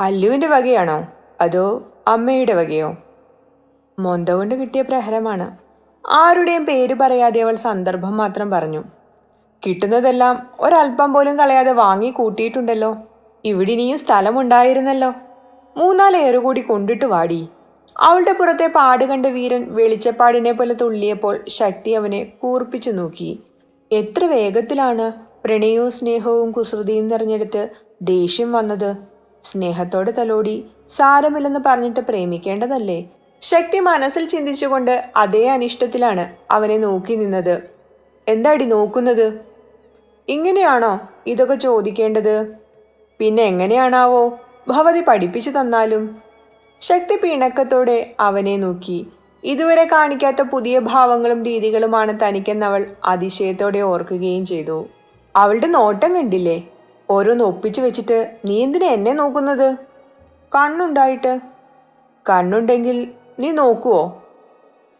അല്ലുവിന്റെ വകയാണോ? അതോ അമ്മയുടെ വകയോ? മൊന്ത കൊണ്ട് കിട്ടിയ പ്രഹരമാണ്. ആരുടെയും പേര് പറയാതെ അവൾ സന്ദർഭം മാത്രം പറഞ്ഞു. കിട്ടുന്നതെല്ലാം ഒരല്പം പോലും കളയാതെ വാങ്ങി കൂട്ടിയിട്ടുണ്ടല്ലോ. ഇവിടെ ഇനിയും സ്ഥലമുണ്ടായിരുന്നല്ലോ. മൂന്നാലേറ് കൂടി കൊണ്ടിട്ട് വാടി. അവളുടെ പുറത്തെ പാട് കണ്ട വീരൻ വെളിച്ചപ്പാടിനെ പോലെ തുള്ളിയപ്പോൾ ശക്തി അവനെ കൂർപ്പിച്ചു നോക്കി. എത്ര വേഗത്തിലാണ് പ്രണയവും സ്നേഹവും കുസൃതിയും നിറഞ്ഞെടുത്ത് ദേഷ്യം വന്നത്. സ്നേഹത്തോടെ തലോടി സാരമില്ലെന്ന് പറഞ്ഞിട്ട് പ്രേമിക്കേണ്ടതല്ലേ? ശക്തി മനസ്സിൽ ചിന്തിച്ചുകൊണ്ട് അതേ അനിഷ്ടത്തിലാണ് അവനെ നോക്കി നിന്നത്. എന്താടി നോക്കുന്നത്? ഇങ്ങനെയാണോ ഇതൊക്കെ ചോദിക്കേണ്ടത്? പിന്നെ എങ്ങനെയാണാവോ? ഭവതി പഠിപ്പിച്ചു തന്നാലും ശക്തി പിണക്കത്തോടെ അവനെ നോക്കി. ഇതുവരെ കാണിക്കാത്ത പുതിയ ഭാവങ്ങളും രീതികളുമാണ് തനിക്കെന്നവൾ അതിശയത്തോടെ ഓർക്കുകയും ചെയ്തു. അവളുടെ നോട്ടം കണ്ടില്ലേ? ഓരോന്ന് ഒപ്പിച്ചു വെച്ചിട്ട് നീ എന്തിനാ എന്നെ നോക്കുന്നത്? കണ്ണുണ്ടായിട്ട്. കണ്ണുണ്ടെങ്കിൽ നീ നോക്കുവോ?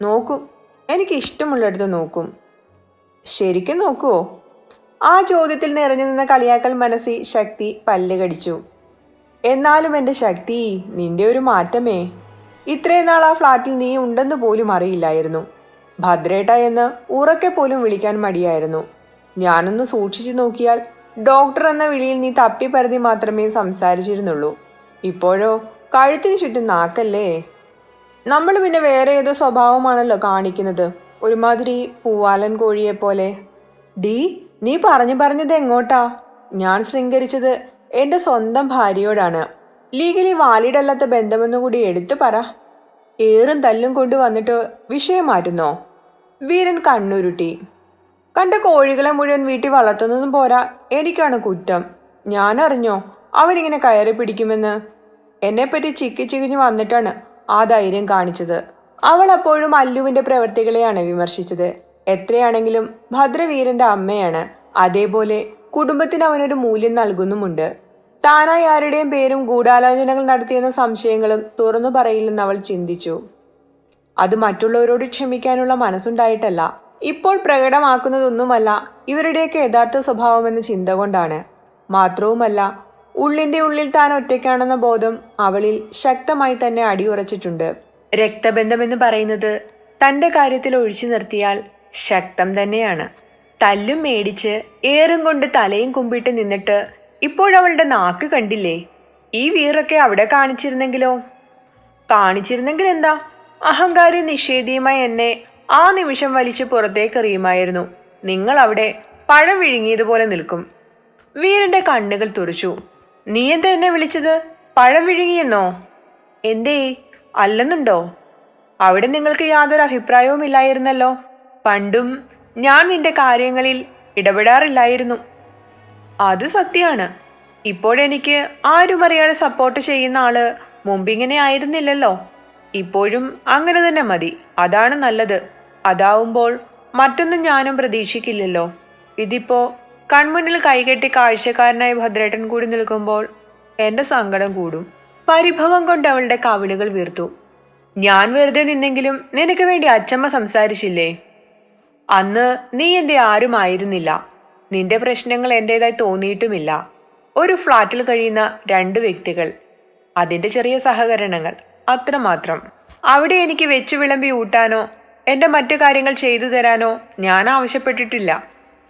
നോക്കും. എനിക്ക് ഇഷ്ടമുള്ളിടത്ത് നോക്കും. ശരിക്കും നോക്കുവോ? ആ ചോദ്യത്തിൽ നിറഞ്ഞു നിന്ന കളിയാക്കൽ മനസ്സി ശക്തി പല്ല് കടിച്ചു. എന്നാലും എന്റെ ശക്തി നിന്റെ ഒരു മാറ്റമേ. ഇത്രയും നാൾ ആ ഫ്ലാറ്റിൽ നീ ഉണ്ടെന്ന് പോലും അറിയില്ലായിരുന്നു. ഭദ്രേട്ട എന്ന് ഉറക്കെ പോലും വിളിക്കാൻ മടിയായിരുന്നു. ഞാനൊന്ന് സൂക്ഷിച്ചു നോക്കിയാൽ ഡോക്ടർ എന്ന വിളിയിൽ നീ തപ്പിപ്പരതി മാത്രമേ സംസാരിച്ചിരുന്നുള്ളൂ. ഇപ്പോഴോ കഴുത്തിന് ചുറ്റും നാക്കല്ലേ? നമ്മൾ പിന്നെ വേറെ ഏതോ സ്വഭാവമാണല്ലോ കാണിക്കുന്നത്. ഒരുമാതിരി പൂവാലൻ കോഴിയെ പോലെ ഡി നീ പറഞ്ഞു പറഞ്ഞത് എങ്ങോട്ടാ? ഞാൻ ശൃംഗരിച്ചത് എന്റെ സ്വന്തം ഭാര്യയോടാണ്. ലീഗലി വാലിഡ് അല്ലാത്ത ബന്ധമെന്നു കൂടി എടുത്തു പറ. ഏറും തല്ലും കൊണ്ട് വന്നിട്ട് വിഷയം മാറ്റുന്നോ? വീരൻ കണ്ണുരുട്ടി. കണ്ട കോഴികളെ മുഴുവൻ വീട്ടിൽ വളർത്തുന്നതും പോരാ. എനിക്കാണ് കുറ്റം. ഞാനറിഞ്ഞോ അവരിങ്ങനെ കയറി പിടിക്കുമെന്ന്? എന്നെപ്പറ്റി ചിക്കി ചികിഞ്ഞു വന്നിട്ടാണ് ആ ധൈര്യം കാണിച്ചത്. അവൾ അപ്പോഴും അല്ലുവിന്റെ പ്രവൃത്തികളെയാണ് വിമർശിച്ചത്. എത്രയാണെങ്കിലും ഭദ്രവീരന്റെ അമ്മയാണ്. അതേപോലെ കുടുംബത്തിന് അവനൊരു മൂല്യം നൽകുന്നുമുണ്ട്. താനായി ആരുടെയും പേരും ഗൂഢാലോചനകൾ നടത്തിയെന്ന സംശയങ്ങളും തുറന്നു പറയില്ലെന്ന് അവൾ ചിന്തിച്ചു. അത് മറ്റുള്ളവരോട് ക്ഷമിക്കാനുള്ള മനസ്സുണ്ടായിട്ടല്ല. ഇപ്പോൾ പ്രകടമാക്കുന്നതൊന്നുമല്ല ഇവരുടെയൊക്കെ യഥാർത്ഥ സ്വഭാവമെന്ന ചിന്ത കൊണ്ടാണ്. മാത്രവുമല്ല ഉള്ളിന്റെ ഉള്ളിൽ താൻ ഒറ്റയ്ക്കാണെന്ന ബോധം അവളിൽ ശക്തമായി തന്നെ അടിയുറച്ചിട്ടുണ്ട്. രക്തബന്ധമെന്ന് പറയുന്നത് തന്റെ കാര്യത്തിൽ ഒഴിച്ചു നിർത്തിയാൽ ശക്തം തന്നെയാണ്. തല്ലും മേടിച്ച് ഏറും കൊണ്ട് തലയും കുമ്പിട്ട് നിന്നിട്ട് ഇപ്പോഴവളുടെ നാക്ക് കണ്ടില്ലേ? ഈ വീറൊക്കെ അവിടെ കാണിച്ചിരുന്നെങ്കിലോ? കാണിച്ചിരുന്നെങ്കിൽ എന്താ അഹങ്കാരി നിഷേധിയുമായി എന്നെ ആ നിമിഷം വലിച്ച് പുറത്തേക്കെറിയുമായിരുന്നു. നിങ്ങൾ അവിടെ പഴം വിഴുങ്ങിയതുപോലെ നിൽക്കും. വീരന്റെ കണ്ണുകൾ തുറച്ചു. നീ എന്താ എന്നെ വിളിച്ചത്? പഴം വിഴുങ്ങിയെന്നോ? എന്തേ? അല്ലെന്നുണ്ടോ? അവിടെ നിങ്ങൾക്ക് യാതൊരു അഭിപ്രായവും ഇല്ലായിരുന്നല്ലോ പണ്ടും ഞാൻ നിന്റെ കാര്യങ്ങളിൽ ഇടപെടാറില്ലായിരുന്നു. അത് സത്യമാണ് ഇപ്പോഴെനിക്ക് ആരും അറിയാതെ സപ്പോർട്ട് ചെയ്യുന്ന ആൾ മുമ്പിങ്ങനെ ആയിരുന്നില്ലല്ലോ. ഇപ്പോഴും അങ്ങനെ തന്നെ മതി. അതാണ് നല്ലത്. അതാവുമ്പോൾ മറ്റൊന്നും ഞാനും പ്രതീക്ഷിക്കില്ലല്ലോ. ഇതിപ്പോ കൺമുന്നിൽ കൈകെട്ടി കാഴ്ചക്കാരനായി ഭദ്രേട്ടൻ കൂടി നിൽക്കുമ്പോൾ എന്റെ സങ്കടം കൂടും. പരിഭവം കൊണ്ട് അവളുടെ കവിളുകൾ വീർത്തു. ഞാൻ വെറുതെ നിന്നെങ്കിലും നിനക്ക് വേണ്ടി അച്ചമ്മ സംസാരിച്ചില്ലേ? അന്ന് നീ എന്റെ ആരുമായിരുന്നില്ല. നിന്റെ പ്രശ്നങ്ങൾ എന്റേതായി തോന്നിയിട്ടുമില്ല. ഒരു ഫ്ലാറ്റിൽ കഴിയുന്ന രണ്ട് വ്യക്തികൾ അതിന്റെ ചെറിയ സഹകരണങ്ങൾ അത്രമാത്രം. അവിടെ എനിക്ക് വെച്ചു വിളമ്പി ഊട്ടാനോ എന്റെ മറ്റു കാര്യങ്ങൾ ചെയ്തു തരാനോ ഞാൻ ആവശ്യപ്പെട്ടിട്ടില്ല.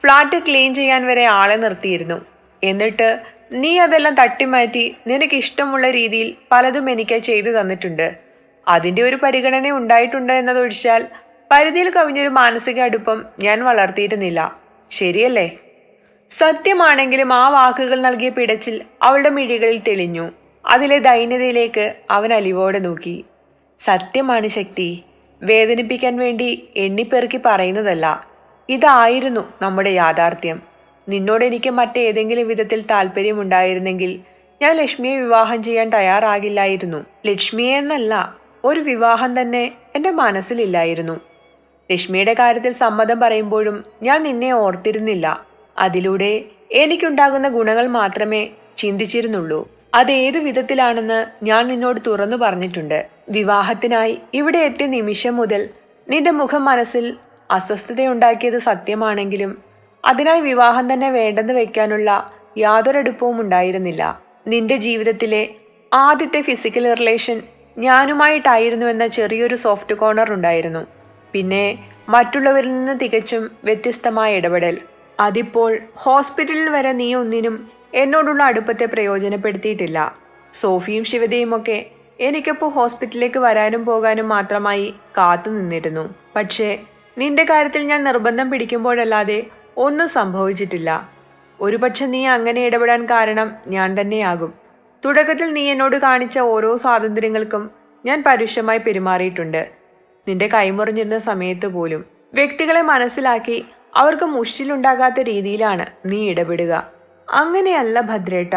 ഫ്ലാറ്റ് ക്ലീൻ ചെയ്യാൻ വരെ ആളെ നിർത്തിയിരുന്നു. എന്നിട്ട് നീ അതെല്ലാം തട്ടിമാറ്റി നിനക്ക് ഇഷ്ടമുള്ള രീതിയിൽ പലതും എനിക്ക് ചെയ്തു തന്നിട്ടുണ്ട്. അതിന്റെ ഒരു പരിഗണന ഉണ്ടായിട്ടുണ്ട് എന്നതൊഴിച്ചാൽ പരിധിയിൽ കവിഞ്ഞൊരു മാനസിക അടുപ്പം ഞാൻ വളർത്തിയിരുന്നില്ല. ശരിയല്ലേ? സത്യമാണെങ്കിലും ആ വാക്കുകൾ നൽകിയ പിടച്ചിൽ അവളുടെ മിഴികളിൽ തെളിഞ്ഞു. അതിലെ ദൈന്യതയിലേക്ക് അവൻ അലിവോടെ നോക്കി. സത്യമാണ് ശക്തി. വേദനിപ്പിക്കാൻ വേണ്ടി എണ്ണിപ്പെറുക്കി പറയുന്നതല്ല. ഇതായിരുന്നു നമ്മുടെ യാഥാർത്ഥ്യം. നിന്നോട് എനിക്ക് മറ്റേതെങ്കിലും വിധത്തിൽ താല്പര്യമുണ്ടായിരുന്നെങ്കിൽ ഞാൻ ലക്ഷ്മിയെ വിവാഹം ചെയ്യാൻ തയ്യാറാകില്ലായിരുന്നു. ലക്ഷ്മിയെ എന്നല്ല ഒരു വിവാഹം തന്നെ എന്റെ മനസ്സിലില്ലായിരുന്നു. ലക്ഷ്മിയുടെ കാര്യത്തിൽ സമ്മതം പറയുമ്പോഴും ഞാൻ നിന്നെ ഓർത്തിരുന്നില്ല. അതിലൂടെ എനിക്കുണ്ടാകുന്ന ഗുണങ്ങൾ മാത്രമേ ചിന്തിച്ചിരുന്നുള്ളൂ. അത് ഏതു വിധത്തിലാണെന്ന് ഞാൻ നിന്നോട് തുറന്നു പറഞ്ഞിട്ടുണ്ട്. വിവാഹത്തിനായി ഇവിടെ എത്തിയ നിമിഷം മുതൽ നിന്റെ മുഖം മനസ്സിൽ അസ്വസ്ഥതയുണ്ടാക്കിയത് സത്യമാണെങ്കിലും അതിനായി വിവാഹം തന്നെ വേണ്ടെന്ന് വെക്കാനുള്ള യാതൊരടുപ്പവും ഉണ്ടായിരുന്നില്ല. നിന്റെ ജീവിതത്തിലെ ആദ്യത്തെ ഫിസിക്കൽ റിലേഷൻ ഞാനുമായിട്ടായിരുന്നുവെന്ന ചെറിയൊരു സോഫ്റ്റ് കോർണർ ഉണ്ടായിരുന്നു. പിന്നെ മറ്റുള്ളവരിൽ നിന്ന് തികച്ചും വ്യത്യസ്തമായ ഇടപെടൽ. അതിപ്പോൾ ഹോസ്പിറ്റലിൽ വരെ നീ ഒന്നിനും എന്നോടുള്ള അടുപ്പത്തെ പ്രയോജനപ്പെടുത്തിയിട്ടില്ല. സോഫിയും ശിവതയും ഒക്കെ എനിക്കപ്പോൾ ഹോസ്പിറ്റലിലേക്ക് വരാനും പോകാനും മാത്രമായി കാത്തു നിന്നിരുന്നു. പക്ഷേ നിന്റെ കാര്യത്തിൽ ഞാൻ നിർബന്ധം പിടിക്കുമ്പോഴല്ലാതെ ഒന്നും സംഭവിച്ചിട്ടില്ല. ഒരുപക്ഷെ നീ അങ്ങനെ ഇടപെടാൻ കാരണം ഞാൻ തന്നെയാകും. തുടക്കത്തിൽ നീ എന്നോട് കാണിച്ച ഓരോ സ്വാതന്ത്ര്യങ്ങൾക്കും ഞാൻ പരുഷമായി പെരുമാറിയിട്ടുണ്ട്. നിന്റെ കൈമുറിഞ്ഞിരുന്ന സമയത്ത് പോലും വ്യക്തികളെ മനസ്സിലാക്കി അവർക്ക് മുഷിലുണ്ടാകാത്ത രീതിയിലാണ് നീ ഇടപെടുക. അങ്ങനെയല്ല ഭദ്രേട്ട.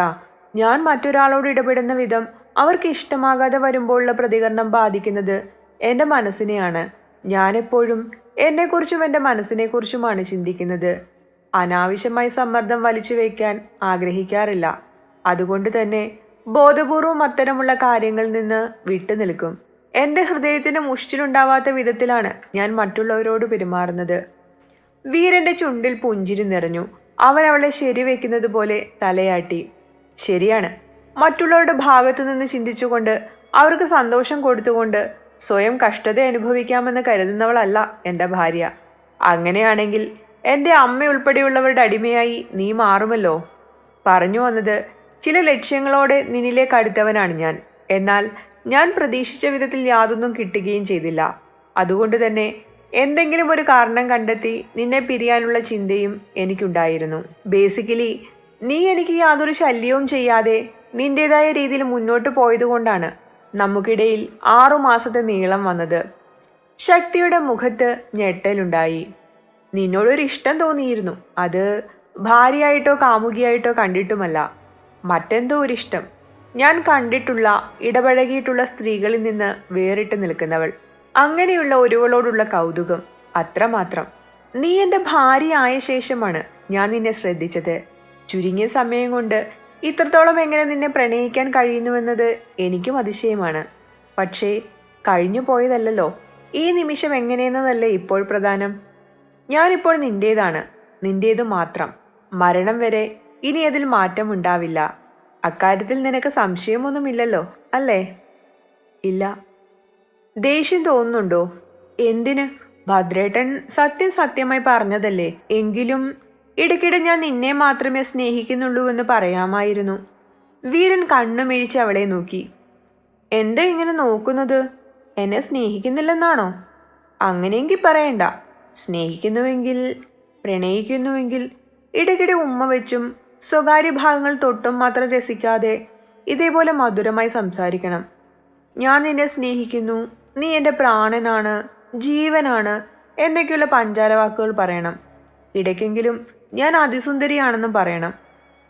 ഞാൻ മറ്റൊരാളോട് ഇടപെടുന്ന വിധം അവർക്ക് ഇഷ്ടമാകാതെ വരുമ്പോഴുള്ള പ്രതികരണം ബാധിക്കുന്നത് എന്റെ മനസ്സിനെയാണ്. ഞാനെപ്പോഴും എന്നെക്കുറിച്ചും എന്റെ മനസ്സിനെക്കുറിച്ചുമാണ് ചിന്തിക്കുന്നത്. അനാവശ്യമായി സമ്മർദ്ദം വലിച്ചു വയ്ക്കാൻ ആഗ്രഹിക്കാറില്ല. അതുകൊണ്ട് തന്നെ ബോധപൂർവം അത്തരമുള്ള കാര്യങ്ങളിൽ നിന്ന് വിട്ടുനിൽക്കും എന്റെ ഹൃദയത്തിന് മുഷ്ടിലുണ്ടാവാത്ത വിധത്തിലാണ് ഞാൻ മറ്റുള്ളവരോട് പെരുമാറുന്നത്. വീരന്റെ ചുണ്ടിൽ പുഞ്ചിരി നിറഞ്ഞു. അവൻ അവളെ ശരിവെക്കുന്നത് പോലെ തലയാട്ടി. ശരിയാണ്. മറ്റുള്ളവരുടെ ഭാഗത്തു നിന്ന് ചിന്തിച്ചുകൊണ്ട് അവർക്ക് സന്തോഷം കൊടുത്തുകൊണ്ട് സ്വയം കഷ്ടത അനുഭവിക്കാമെന്ന് കരുതുന്നവളല്ല എന്റെ ഭാര്യ. അങ്ങനെയാണെങ്കിൽ എന്റെ അമ്മ ഉൾപ്പെടെയുള്ളവരുടെ അടിമയായി നീ മാറുമല്ലോ. പറഞ്ഞു വന്നത് ചില ലക്ഷ്യങ്ങളോടെ നിന്നിലേക്ക് അടുത്തവനാണ് ഞാൻ. എന്നാൽ ഞാൻ പ്രതീക്ഷിച്ച വിധത്തിൽ യാതൊന്നും കിട്ടുകയും ചെയ്തില്ല. അതുകൊണ്ട് തന്നെ എന്തെങ്കിലും ഒരു കാരണം കണ്ടെത്തി നിന്നെ പിരിയാനുള്ള ചിന്തയും എനിക്കുണ്ടായിരുന്നു. ബേസിക്കലി നീ എനിക്ക് യാതൊരു ശല്യവും ചെയ്യാതെ നിന്റേതായ രീതിയിൽ മുന്നോട്ട് പോയതുകൊണ്ടാണ് നമുക്കിടയിൽ ആറു മാസത്തെ നീളം വന്നത്. ശക്തിയുടെ മുഖത്ത് ഞെട്ടലുണ്ടായി. നിന്നോടൊരു ഇഷ്ടം തോന്നിയിരുന്നു. അത് ഭാര്യയായിട്ടോ കാമുകിയായിട്ടോ കണ്ടിട്ടുമല്ല. മറ്റെന്തോ ഒരു ഇഷ്ടം. ഞാൻ കണ്ടിട്ടുള്ള ഇടപഴകിയിട്ടുള്ള സ്ത്രീകളിൽ നിന്ന് വേറിട്ട് നിൽക്കുന്നവൾ. അങ്ങനെയുള്ള ഒരുവളോടുള്ള കൗതുകം. അത്രമാത്രം. നീ എന്റെ ഭാര്യയായ ശേഷമാണ് ഞാൻ നിന്നെ ശ്രദ്ധിച്ചത്. ചുരുങ്ങിയ സമയം കൊണ്ട് ഇത്രത്തോളം എങ്ങനെ നിന്നെ പ്രണയിക്കാൻ കഴിയുന്നുവെന്നത് എനിക്കും അതിശയമാണ്. പക്ഷേ കഴിഞ്ഞു പോയതല്ലല്ലോ. ഈ നിമിഷം എങ്ങനെയെന്നതല്ലേ ഇപ്പോൾ പ്രധാനം. ഞാനിപ്പോൾ നിന്റേതാണ് നിന്റേത് മാത്രം. മരണം വരെ ഇനി അതിൽ മാറ്റമുണ്ടാവില്ല. അക്കാര്യത്തിൽ നിനക്ക് സംശയമൊന്നുമില്ലല്ലോ അല്ലേ? ഇല്ല. ദേഷ്യം തോന്നുന്നുണ്ടോ? എന്തിന്? ഭദ്രേട്ടൻ സത്യം സത്യമായി പറഞ്ഞതല്ലേ. എങ്കിലും ഇടയ്ക്കിടെ ഞാൻ നിന്നെ മാത്രമേ സ്നേഹിക്കുന്നുള്ളൂ എന്ന് പറയാമായിരുന്നു. വീരൻ കണ്ണുമിഴിച്ച് അവളെ നോക്കി. എന്താ ഇങ്ങനെ നോക്കുന്നത്? എന്നെ സ്നേഹിക്കുന്നില്ലെന്നാണോ? അങ്ങനെയെങ്കിൽ പറയണ്ട. സ്നേഹിക്കുന്നുവെങ്കിൽ പ്രണയിക്കുന്നുവെങ്കിൽ ഇടയ്ക്കിടെ ഉമ്മ വെച്ചും സ്വകാര്യ ഭാഗങ്ങൾ തൊട്ടും മാത്രം രസിക്കാതെ ഇതേപോലെ മധുരമായി സംസാരിക്കണം. ഞാൻ നിന്നെ സ്നേഹിക്കുന്നു നീ എന്റെ പ്രാണനാണ് ജീവനാണ് എന്നൊക്കെയുള്ള പഞ്ചാര വാക്കുകൾ പറയണം. ഇടയ്ക്കെങ്കിലും ഞാൻ അതിസുന്ദരിയാണെന്നും പറയണം.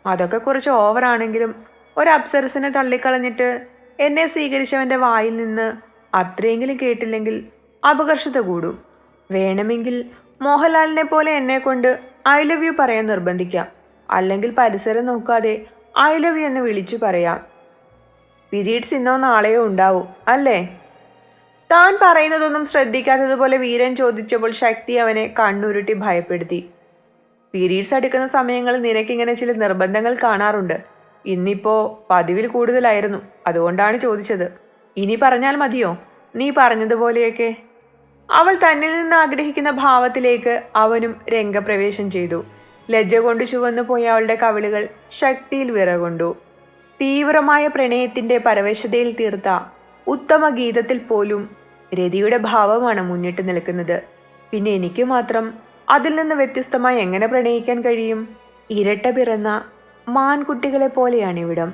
അതൊക്കെ കുറച്ച് ഓവറാണെങ്കിലും ഒരു അപ്സരസിനെ തള്ളിക്കളഞ്ഞിട്ട് എന്നെ സ്വീകരിച്ചവന്റെ വായിൽ നിന്ന് അത്രയെങ്കിലും കേട്ടില്ലെങ്കിൽ അപകർഷത കൂടും. വേണമെങ്കിൽ മോഹൻലാലിനെ പോലെ എന്നെ കൊണ്ട് ഐ ലവ് യു പറയാൻ നിർബന്ധിക്കാം. അല്ലെങ്കിൽ പരിസരം നോക്കാതെ ഐ ലവ് യു എന്ന് വിളിച്ചു പറയാം. പിരീഡ്സ് ഇന്നോ നാളെയോ ഉണ്ടാവും അല്ലേ? താൻ പറയുന്നതൊന്നും ശ്രദ്ധിക്കാത്തതുപോലെ വീരൻ ചോദിച്ചപ്പോൾ ശക്തി അവനെ കണ്ണുരുട്ടി ഭയപ്പെടുത്തി. പീരീഡ്സ് അടുക്കുന്ന സമയങ്ങളിൽ നിനക്കിങ്ങനെ ചില നിർബന്ധങ്ങൾ കാണാറുണ്ട്. ഇന്നിപ്പോ പതിവിൽ കൂടുതലായിരുന്നു. അതുകൊണ്ടാണ് ചോദിച്ചത്. ഇനി പറഞ്ഞാൽ മതിയോ? നീ പറഞ്ഞതുപോലെയൊക്കെ. അവൾ തന്നിൽ നിന്ന് ആഗ്രഹിക്കുന്ന ഭാവത്തിലേക്ക് അവനും രംഗപ്രവേശം ചെയ്തു. ലജ്ജ കൊണ്ട് ചുവന്നു പോയ അവളുടെ കവിളുകൾ ശക്തിയിൽ വിറകൊണ്ടു. തീവ്രമായ പ്രണയത്തിന്റെ പരവശതയിൽ തീർത്ത ഉത്തമ ഗീതത്തിൽ പോലും രതിയുടെ ഭാവമാണ് മുന്നിട്ട് നിൽക്കുന്നത്. പിന്നെ എനിക്ക് മാത്രം അതിൽ നിന്ന് വ്യത്യസ്തമായി എങ്ങനെ പ്രണയിക്കാൻ കഴിയും? ഇരട്ട പിറന്ന മാൻകുട്ടികളെ പോലെയാണ് ഇവിടം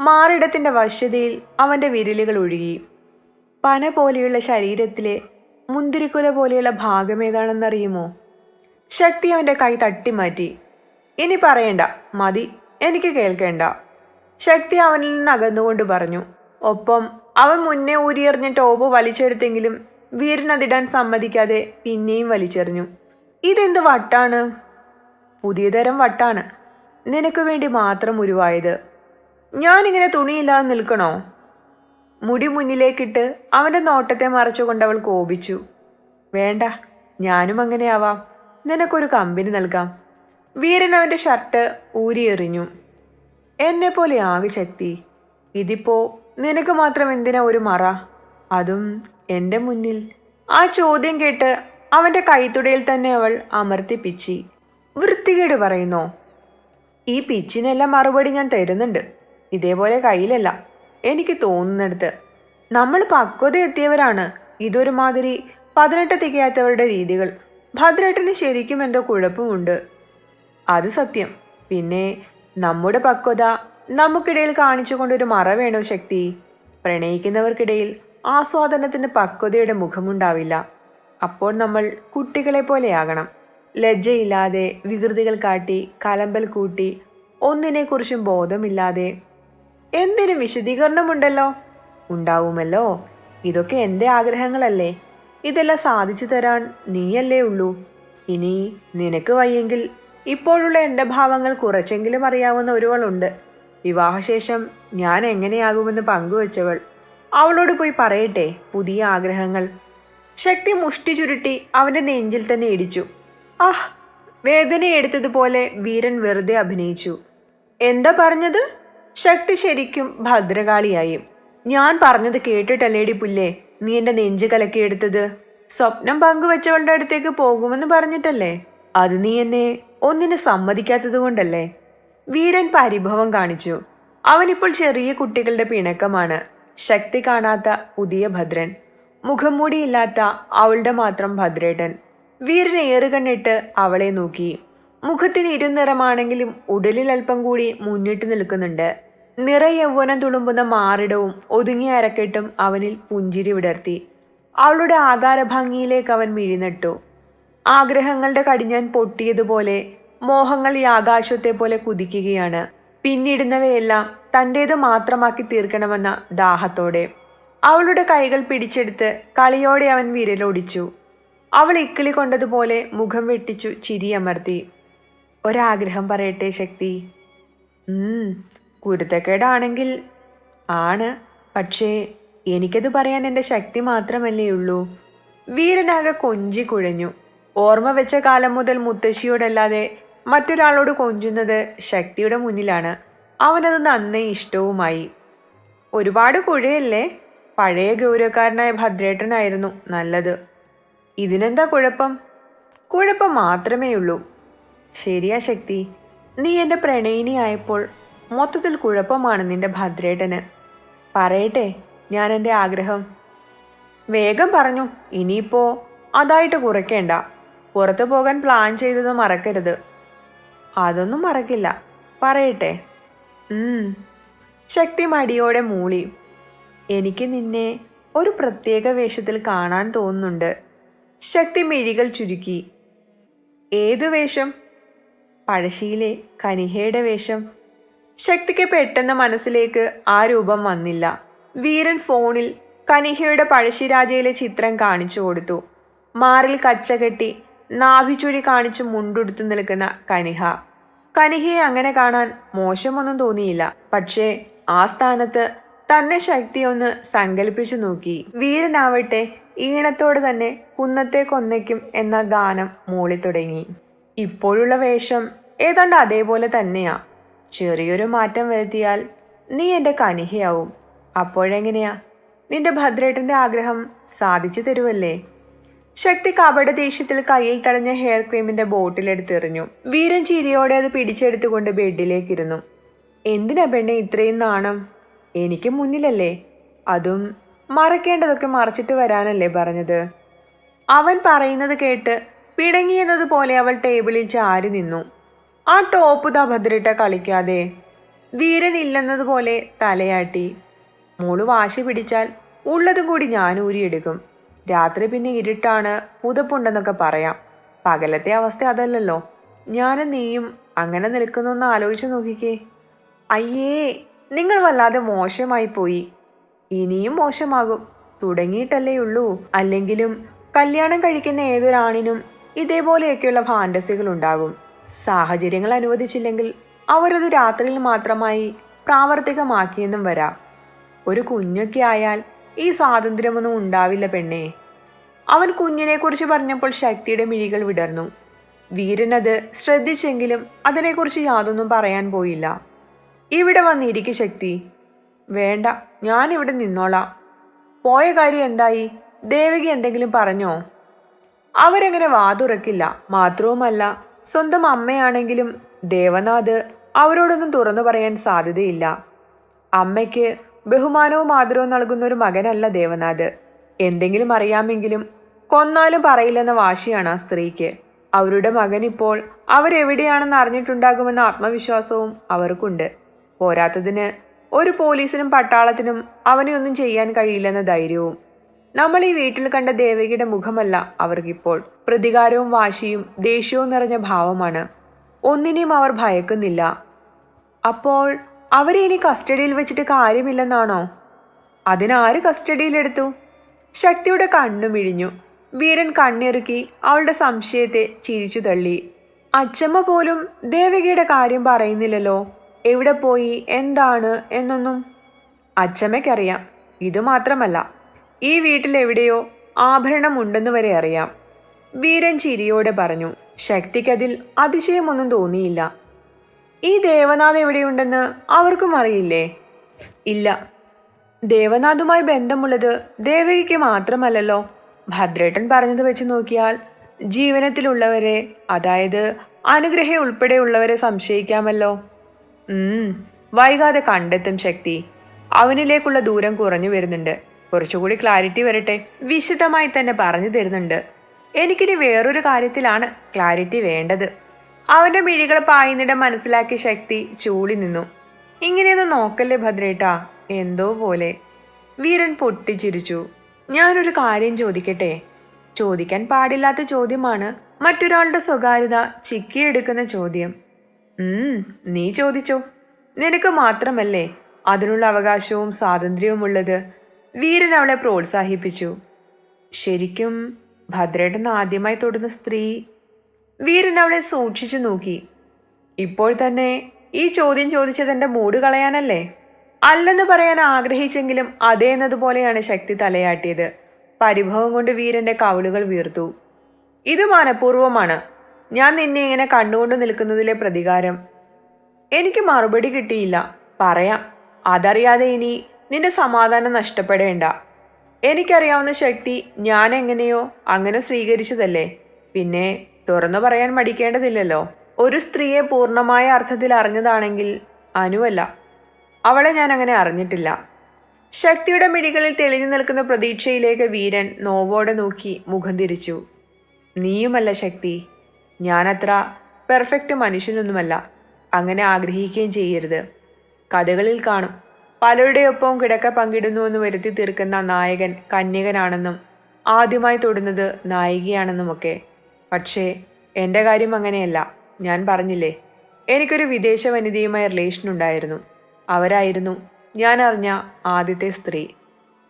മാറിടത്തിന്റെ വശ്യതയിൽ അവന്റെ വിരലുകൾ ഒഴുകി. പന പോലെയുള്ള ശരീരത്തിലെ മുന്തിരിക്കുല പോലെയുള്ള ഭാഗം ഏതാണെന്നറിയുമോ? ശക്തി അവന്റെ കൈ തട്ടിമാറ്റി. ഇനി പറയണ്ട മതി. എനിക്ക് കേൾക്കേണ്ട. ശക്തി അവനിൽ നിന്ന് അകന്നുകൊണ്ട് പറഞ്ഞു. ഒപ്പം അവൻ മുന്നേ ഊരിയെറിഞ്ഞ ടോപ്പ് വലിച്ചെടുത്തെങ്കിലും വീരനതിടാൻ സമ്മതിക്കാതെ പിന്നെയും വലിച്ചെറിഞ്ഞു. ഇതെന്ത് വട്ടാണ്? പുതിയതരം വട്ടാണ്. നിനക്ക് വേണ്ടി മാത്രം ഉരുവായത്. ഞാനിങ്ങനെ തുണിയില്ലാതെ നിൽക്കണോ? മുടി മുന്നിലേക്കിട്ട് അവന്റെ നോട്ടത്തെ മറച്ചുകൊണ്ട് അവൾ കോപിച്ചു. വേണ്ട ഞാനും അങ്ങനെയാവാം. നിനക്കൊരു കമ്പനി നൽകാം. വീരൻ അവന്റെ ഷർട്ട് ഊരിയെറിഞ്ഞു. എന്നെപ്പോലെ പോലെ ആകെ ശക്തി. ഇതിപ്പോ നിനക്ക് മാത്രം എന്തിനാ ഒരു മറ? അതും എന്റെ മുന്നിൽ. ആ ചോദ്യം കേട്ട് അവന്റെ കൈത്തുടയിൽ തന്നെ അവൾ അമർത്തി അമർത്തിപ്പിച്ചി വൃത്തികേട് പറയുന്നോ. ഈ പിച്ചിനെല്ലാം മറുപടി ഞാൻ തരുന്നുണ്ട്. ഇതേപോലെ കയ്യിലല്ല. എനിക്ക് തോന്നുന്നിടത്ത്. നമ്മൾ പക്വത എത്തിയവരാണ്. ഇതൊരു മാതിരി പതിനെട്ട് തികയാത്തവരുടെ രീതികൾ. ഭദ്രേട്ടന് ശരിക്കും എന്തോ കുഴപ്പമുണ്ട്. അത് സത്യം. പിന്നെ നമ്മുടെ പക്വത നമുക്കിടയിൽ കാണിച്ചുകൊണ്ടൊരു മറ വേണോ ശക്തി? പ്രണയിക്കുന്നവർക്കിടയിൽ ആസ്വാദനത്തിന് പക്വതയുടെ മുഖമുണ്ടാവില്ല. അപ്പോൾ നമ്മൾ കുട്ടികളെ പോലെയാകണം ലജ്ജയില്ലാതെ വികൃതികൾ കാട്ടി കലമ്പൽ കൂട്ടി ഒന്നിനെക്കുറിച്ചും ബോധമില്ലാതെ. എന്തിനും വിശദീകരണമുണ്ടല്ലോ? ഉണ്ടാവുമല്ലോ. ഇതൊക്കെ എന്റെ ആഗ്രഹങ്ങളല്ലേ. ഇതെല്ലാം സാധിച്ചു തരാൻ നീയല്ലേ ഉള്ളൂ. ഇനി നിനക്ക് വയ്യെങ്കിൽ ഇപ്പോഴുള്ള എന്റെ ഭാവങ്ങൾ കുറച്ചെങ്കിലും അറിയാവുന്ന ഒരുവളുണ്ട്. വിവാഹശേഷം ഞാൻ എങ്ങനെയാകുമെന്ന് പങ്കുവച്ചവൾ അവളോട് പോയി പറയട്ടെ പുതിയ ആഗ്രഹങ്ങൾ. ശക്തി മുഷ്ടി ചുരുട്ടി അവന്റെ നെഞ്ചിൽ തന്നെ ഇടിച്ചു. ആഹ് വേദനയെടുത്തതുപോലെ വീരൻ വെറുതെ അഭിനയിച്ചു. എന്താ പറഞ്ഞത്? ശക്തി ശരിക്കും ഭദ്രകാളിയായി. ഞാൻ പറഞ്ഞത് കേട്ടിട്ടല്ലേടി പുല്ലേ? നീ എന്റെ നെഞ്ച് കലക്കിയെടുത്തത്. സ്വപ്നം പങ്കുവച്ചവളുടെ അടുത്തേക്ക് പോകുമെന്ന് പറഞ്ഞിട്ടല്ലേ? അത് നീ എന്നെ ഒന്നിനു സമ്മതിക്കാത്തത് കൊണ്ടല്ലേ വീരൻ പരിഭവം കാണിച്ചു. അവനിപ്പോൾ ചെറിയ കുട്ടികളുടെ പിണക്കമാണ്. ശക്തി കാണാത്ത പുതിയ ഭദ്രൻ. മുഖംമൂടിയില്ലാത്ത അവളുടെ മാത്രം ഭദ്രേട്ടൻ. വീരൻ ഏറുകണ്ണിട്ട് അവളെ നോക്കി. മുഖത്തിന് ഇരുനിറമാണെങ്കിലും ഉടലിൽ അല്പം കൂടി മുന്നിട്ട് നിൽക്കുന്നുണ്ട്. നിറ യൗവനം തുളുമ്പുന്ന മാറിടവും ഒതുങ്ങിയ അരക്കെട്ടും അവനിൽ പുഞ്ചിരി വിടർത്തി. അവളുടെ ആകാരഭംഗിയിലേക്ക് അവൻ മിഴിനട്ടു ആഗ്രഹങ്ങളുടെ കടിഞ്ഞാൻ പൊട്ടിയതുപോലെ മോഹങ്ങൾ ഈ ആകാശത്തെ പോലെ കുതിക്കുകയാണ്. പിന്നിടുന്നവയെല്ലാം തന്റേത് മാത്രമാക്കി തീർക്കണമെന്ന ദാഹത്തോടെ. അവളുടെ കൈകൾ പിടിച്ചെടുത്ത് കളിയോടെ അവൻ വിരലോടിച്ചു. അവൾ ഇക്കിളി കൊണ്ടതുപോലെ മുഖം വെട്ടിച്ചു ചിരിയമർത്തി ഒരാഗ്രഹം പറയട്ടെ ശക്തി. കുരുത്തക്കേടാണെങ്കിൽ ആണ്. പക്ഷേ എനിക്കത് പറയാൻ എന്റെ ശക്തി മാത്രമല്ലേ ഉള്ളൂ. വീരനാകെ കൊഞ്ചി കുഴഞ്ഞു. ഓർമ്മ വെച്ച കാലം മുതൽ മുത്തശ്ശിയോടല്ലാതെ മറ്റൊരാളോട് കൊഞ്ചുന്നത് ശക്തിയുടെ മുന്നിലാണ്. അവനത് നന്നേ ഇഷ്ടവുമായി. ഒരുപാട് കുഴയല്ലേ? പഴയ ഗൗരവക്കാരനായ ഭദ്രേട്ടനായിരുന്നു നല്ലത്. ഇതിനെന്താ കുഴപ്പം? കുഴപ്പം മാത്രമേ ഉള്ളൂ. ശരിയാ ശക്തി. നീ എന്റെ പ്രണയിനിയായപ്പോൾ മൊത്തത്തിൽ കുഴപ്പമാണ് നിന്റെ ഭദ്രേട്ടന്. പറയട്ടെ ഞാൻ എന്റെ ആഗ്രഹം. വേഗം പറഞ്ഞു ഇനിയിപ്പോ അതായിട്ട് കുറയ്ക്കേണ്ട. പുറത്തു പോകാൻ പ്ലാൻ ചെയ്തത് മറക്കരുത്. അതൊന്നും മറക്കില്ല. പറയട്ടെ. ശക്തി മടിയോടെ മൂളി. എനിക്ക് നിന്നെ ഒരു പ്രത്യേക വേഷത്തിൽ കാണാൻ തോന്നുന്നുണ്ട്. ശക്തി മിഴികൾ ചുരുക്കി. ഏതു വേഷം? പഴശ്ശിയിലെ കനിഹയുടെ വേഷം. ശക്തിക്ക് പെട്ടെന്ന് മനസ്സിലേക്ക് ആ രൂപം വന്നില്ല. വീരൻ ഫോണിൽ കനിഹയുടെ പഴശ്ശിരാജയിലെ ചിത്രം കാണിച്ചു കൊടുത്തു. മാറിൽ കച്ച കെട്ടി നാഭിച്ചുഴി കാണിച്ച് മുണ്ടുടുത്ത് നിൽക്കുന്ന കനിഹ. കനിഹയെ അങ്ങനെ കാണാൻ മോശമൊന്നും തോന്നിയില്ല. പക്ഷേ ആ സ്ഥാനത്ത് തന്നെ ശക്തി ഒന്ന് സങ്കല്പിച്ചു നോക്കി. വീരനാവട്ടെ ഈണത്തോട് തന്നെ കുന്നത്തെ കൊന്നയ്ക്കും എന്ന ഗാനം മൂളി തുടങ്ങി. ഇപ്പോഴുള്ള വേഷം ഏതാണ്ട് അതേപോലെ തന്നെയാ. ചെറിയൊരു മാറ്റം വരുത്തിയാൽ നീ എന്റെ കനിഹയാവും. അപ്പോഴെങ്ങനെയാ? നിന്റെ ഭദ്രേട്ടന്റെ ആഗ്രഹം സാധിച്ചു തരുമല്ലേ ശക്തി കപട ദേഷ്യത്തിൽ കയ്യിൽ തടഞ്ഞ ഹെയർ ക്രീമിന്റെ ബോട്ടിലെടുത്തെറിഞ്ഞു വീരൻ ചിരിയോടെ അത് പിടിച്ചെടുത്തുകൊണ്ട് ബെഡിലേക്കിരുന്നു. എന്തിനാ പെണ്ണെ ഇത്രയും നാണം? എനിക്ക് മുന്നിലല്ലേ? അതും മറക്കേണ്ടതൊക്കെ മറച്ചിട്ട് വരാനല്ലേ പറഞ്ഞത്. അവൻ പറയുന്നത് കേട്ട് പിണങ്ങിയെന്നതുപോലെ അവൾ ടേബിളിൽ ചാരി നിന്നു. ആ ടോപ്പ് ദഭദ്രിട്ട കളിക്കാതെ വീരൻ ഇല്ലെന്നതുപോലെ തലയാട്ടി. മോൾ വാശി പിടിച്ചാൽ ഉള്ളതും കൂടി ഞാൻ ഊരിയെടുക്കും. രാത്രി പിന്നെ ഇരുട്ടാണ് പുതപ്പുണ്ടെന്നൊക്കെ പറയാം. പകലത്തെ അവസ്ഥ അതല്ലല്ലോ. ഞാനും നീയും അങ്ങനെ നിൽക്കുന്നൊന്ന് ആലോചിച്ച് നോക്കിക്കേ. അയ്യേ നിങ്ങൾ വല്ലാതെ മോശമായി പോയി. ഇനിയും മോശമാകും. തുടങ്ങിയിട്ടല്ലേ ഉള്ളൂ. അല്ലെങ്കിലും കല്യാണം കഴിക്കുന്ന ഏതൊരാണിനും ഇതേപോലെയൊക്കെയുള്ള ഫാന്റസികൾ ഉണ്ടാകും സാഹചര്യങ്ങൾ അനുവദിച്ചില്ലെങ്കിൽ അവരത് രാത്രിയിൽ മാത്രമായി പ്രാവർത്തികമാക്കിയെന്നും വരാം. ഒരു കുഞ്ഞൊക്കെ ആയാൽ ഈ സ്വാതന്ത്ര്യമൊന്നും ഉണ്ടാവില്ല പെണ്ണേ. അവൻ കുഞ്ഞിനെക്കുറിച്ച് പറഞ്ഞപ്പോൾ ശക്തിയുടെ മിഴികൾ വിടർന്നു. വീരൻ അത് ശ്രദ്ധിച്ചെങ്കിലും അതിനെക്കുറിച്ച് യാതൊന്നും പറയാൻ പോയില്ല. ഇവിടെ വന്നിരിക്കു ശക്തി. വേണ്ട ഞാനിവിടെ നിന്നോളാം. പോയ കാര്യം എന്തായി? ദേവകി എന്തെങ്കിലും പറഞ്ഞോ? അവരങ്ങനെ വാതുറക്കില്ല. മാത്രവുമല്ല സ്വന്തം അമ്മയാണെങ്കിലും ദേവനാഥ് അവരോടൊന്നും തുറന്നു പറയാൻ സാധ്യതയില്ല. അമ്മയ്ക്ക് ബഹുമാനവും ആദരവും നൽകുന്ന ഒരു മകനല്ല ദേവനാഥ്. എന്തെങ്കിലും അറിയാമെങ്കിലും കൊന്നാലും പറയില്ലെന്ന വാശിയാണ് ആ സ്ത്രീക്ക്. അവരുടെ മകൻ ഇപ്പോൾ അവരെവിടെയാണെന്ന് അറിഞ്ഞിട്ടുണ്ടാകുമെന്ന ആത്മവിശ്വാസവും അവർക്കുണ്ട്. പോരാത്തതിന് ഒരു പോലീസിനും പട്ടാളത്തിനും അവനെ ഒന്നും ചെയ്യാൻ കഴിയില്ലെന്ന ധൈര്യവും. നമ്മൾ ഈ വീട്ടിൽ കണ്ട ദേവകിയുടെ മുഖമല്ല അവർക്കിപ്പോൾ. പ്രതികാരവും വാശിയും ദേഷ്യവും നിറഞ്ഞ ഭാവമാണ്. ഒന്നിനെയും അവർ ഭയക്കുന്നില്ല. അപ്പോൾ അവരെ ഇനി കസ്റ്റഡിയിൽ വെച്ചിട്ട് കാര്യമില്ലെന്നാണോ? അതിനാര് കസ്റ്റഡിയിലെടുത്തു? ശക്തിയുടെ കണ്ണു മിഴിഞ്ഞു. വീരൻ കണ്ണിറുക്കി അവളുടെ സംശയത്തെ ചിരിച്ചു തള്ളി. അച്ചമ്മ പോലും ദേവകിയുടെ കാര്യം പറയുന്നില്ലല്ലോ. എവിടെ പോയി? എന്താണ്? എന്നൊന്നും അച്ചമ്മയ്ക്കറിയാം. ഇത് മാത്രമല്ല ഈ വീട്ടിൽ എവിടെയോ ആഭരണം ഉണ്ടെന്ന് വരെ അറിയാം. വീരൻ ചിരിയോടെ പറഞ്ഞു ശക്തിക്കതിൽ അതിശയമൊന്നും തോന്നിയില്ല. ഈ ദേവനാഥ് എവിടെയുണ്ടെന്ന് അവർക്കും അറിയില്ലേ? ഇല്ല. ദേവനാഥുമായി ബന്ധമുള്ളത് ദേവകിക്ക് മാത്രമല്ലല്ലോ. ഭദ്രേട്ടൻ പറഞ്ഞത് വെച്ച് നോക്കിയാൽ ജീവനത്തിലുള്ളവരെ അതായത് അനുഗ്രഹ ഉൾപ്പെടെയുള്ളവരെ സംശയിക്കാമല്ലോ. വൈകാതെ കണ്ടെത്തും ശക്തി. അവനിലേക്കുള്ള ദൂരം കുറഞ്ഞു വരുന്നുണ്ട്. കുറച്ചുകൂടി ക്ലാരിറ്റി വരട്ടെ. വിശദമായി തന്നെ പറഞ്ഞു തരുന്നുണ്ട്. എനിക്കിനി വേറൊരു കാര്യത്തിലാണ് ക്ലാരിറ്റി വേണ്ടത്. അവന്റെ മിഴികൾ പായുന്നിടം മനസ്സിലാക്കിയ ശക്തി ചൂളി നിന്നു. ഇങ്ങനെയൊന്നും നോക്കല്ലേ ഭദ്രേട്ടാ. എന്തോ പോലെ. വീരൻ പൊട്ടിച്ചിരിച്ചു. ഞാനൊരു കാര്യം ചോദിക്കട്ടെ? ചോദിക്കാൻ പാടില്ലാത്ത ചോദ്യമാണ് മറ്റൊരാളുടെ സ്വകാര്യത ചിക്കിയെടുക്കുന്ന ചോദ്യം. നീ ചോദിച്ചോ. നിനക്ക് മാത്രമല്ലേ അതിനുള്ള അവകാശവും സ്വാതന്ത്ര്യവും ഉള്ളത് വീരൻ അവളെ പ്രോത്സാഹിപ്പിച്ചു. ശരിക്കും ഭദ്രേട്ടൻ ആദ്യമായി തൊടുന്ന സ്ത്രീ വീരൻ അവളെ സൂക്ഷിച്ചു നോക്കി. ഇപ്പോൾ തന്നെ ഈ ചോദ്യം ചോദിച്ചതെന്റെ മൂട് കളയാനല്ലേ? അല്ലെന്ന് പറയാൻ ആഗ്രഹിച്ചെങ്കിലും അതേ എന്നതുപോലെയാണ് ശക്തി തലയാട്ടിയത്. പരിഭവം കൊണ്ട് വീരന്റെ കവളുകൾ വീർത്തു. ഇത് മനഃപൂർവമാണ്. ഞാൻ നിന്നെ ഇങ്ങനെ കണ്ടുകൊണ്ട് നിൽക്കുന്നതിലെ പ്രതികാരം. എനിക്ക് മറുപടി കിട്ടിയില്ല. പറയാം. അതറിയാതെ ഇനി നിന്റെ സമാധാനം നഷ്ടപ്പെടേണ്ട. എനിക്കറിയാവുന്ന ശക്തി ഞാൻ എങ്ങനെയോ അങ്ങനെ സ്വീകരിച്ചതല്ലേ? പിന്നെ തുറന്നു പറയാൻ മടിക്കേണ്ടതില്ലല്ലോ. ഒരു സ്ത്രീയെ പൂർണമായ അർത്ഥത്തിൽ അറിഞ്ഞതാണെങ്കിൽ അനുവല്ല. അവളെ ഞാൻ അങ്ങനെ അറിഞ്ഞിട്ടില്ല. ശക്തിയുടെ മിഴികളിൽ തെളിഞ്ഞു നിൽക്കുന്ന പ്രതീക്ഷയിലേക്ക് വീരൻ നോവോടെ നോക്കി മുഖം തിരിച്ചു. നീയുമല്ല ശക്തി. ഞാനത്ര പെർഫെക്റ്റ് മനുഷ്യനൊന്നുമല്ല. അങ്ങനെ ആഗ്രഹിക്കുകയും ചെയ്യരുത്. കഥകളിൽ കാണും. പലരുടെ ഒപ്പവും കിടക്ക പങ്കിടുന്നുവെന്ന് വരുത്തി തീർക്കുന്ന നായകൻ കന്യകനാണെന്നും ആദ്യമായി തൊടുന്നത് നായികയാണെന്നുമൊക്കെ. പക്ഷേ എന്റെ കാര്യം അങ്ങനെയല്ല. ഞാൻ പറഞ്ഞില്ലേ എനിക്കൊരു വിദേശ വനിതയുമായി റിലേഷൻ ഉണ്ടായിരുന്നു. അവരായിരുന്നു ഞാൻ അറിഞ്ഞ ആദ്യത്തെ സ്ത്രീ.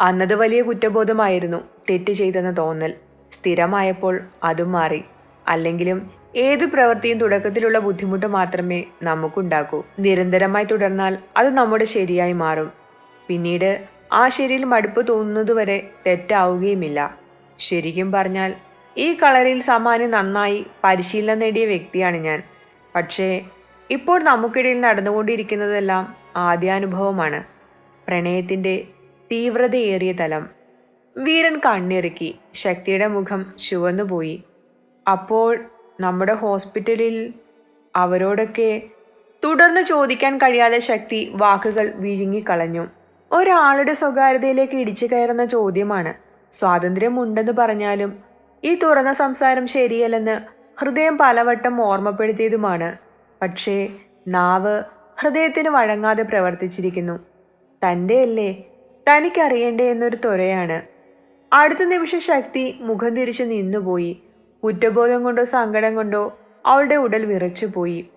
അന്നത് വലിയ കുറ്റബോധമായിരുന്നു തെറ്റ് ചെയ്തെന്ന തോന്നൽ. സ്ഥിരമായപ്പോൾ അതും മാറി. അല്ലെങ്കിലും ഏതു പ്രവൃത്തിയും തുടക്കത്തിലുള്ള ബുദ്ധിമുട്ട് മാത്രമേ നമുക്കുണ്ടാക്കൂ നിരന്തരമായി തുടർന്നാൽ അത് നമ്മുടെ ശരിയായി മാറും. പിന്നീട് ആ ശരിയിൽ മടുപ്പ് തോന്നുന്നതുവരെ തെറ്റാവുകയുമില്ല. ശരിക്കും പറഞ്ഞാൽ ഈ കളറിൽ സാമാന്യം നന്നായി പരിശീലനം നേടിയ വ്യക്തിയാണ് ഞാൻ. പക്ഷേ ഇപ്പോൾ നമുക്കിടയിൽ നടന്നുകൊണ്ടിരിക്കുന്നതെല്ലാം ആദ്യാനുഭവമാണ്. പ്രണയത്തിന്റെ തീവ്രതയേറിയ തലം. വീരൻ കണ്ണിറുക്കി ശക്തിയുടെ മുഖം ചുവന്നുപോയി അപ്പോൾ നമ്മുടെ ഹോസ്പിറ്റലിൽ അവരോടൊക്കെ തുടർന്ന് ചോദിക്കാൻ കഴിയാതെ ശക്തി വാക്കുകൾ വിഴുങ്ങിക്കളഞ്ഞു ഒരാളുടെ സ്വകാര്യതയിലേക്ക് ഇടിച്ചു കയറുന്ന ചോദ്യമാണ്. സ്വാതന്ത്ര്യമുണ്ടെന്ന് പറഞ്ഞാലും ഈ തുറന്ന സംസാരം ശരിയല്ലെന്ന് ഹൃദയം പലവട്ടം ഓർമ്മപ്പെടുത്തിയതുമാണ്. പക്ഷേ നാവ് ഹൃദയത്തിന് വഴങ്ങാതെ പ്രവർത്തിച്ചിരിക്കുന്നു. തന്റെ അല്ലേ തനിക്കറിയണ്ടേ എന്നൊരു ത്വരയാണ്. അടുത്ത നിമിഷം ശക്തി മുഖം തിരിച്ച് നിന്നുപോയി. കുറ്റബോധം കൊണ്ടോ സങ്കടം കൊണ്ടോ അവളുടെ ഉടൽ വിറച്ചുപോയി.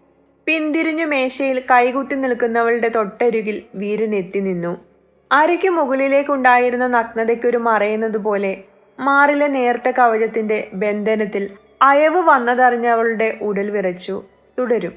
പിന്തിരിഞ്ഞു മേശയിൽ കൈകുത്തി നിൽക്കുന്നവളുടെ തൊട്ടരുകിൽ വീരൻ എത്തി നിന്നു. അരയ്ക്ക് മുകളിലേക്കുണ്ടായിരുന്ന നഗ്നതയ്ക്കൊരു മറയുന്നതുപോലെ മാറിലെ നേർത്ത കവചത്തിന്റെ ബന്ധനത്തിൽ അയവ് വന്നതറിഞ്ഞവളുടെ ഉടൽ വിറച്ചു തുടരും.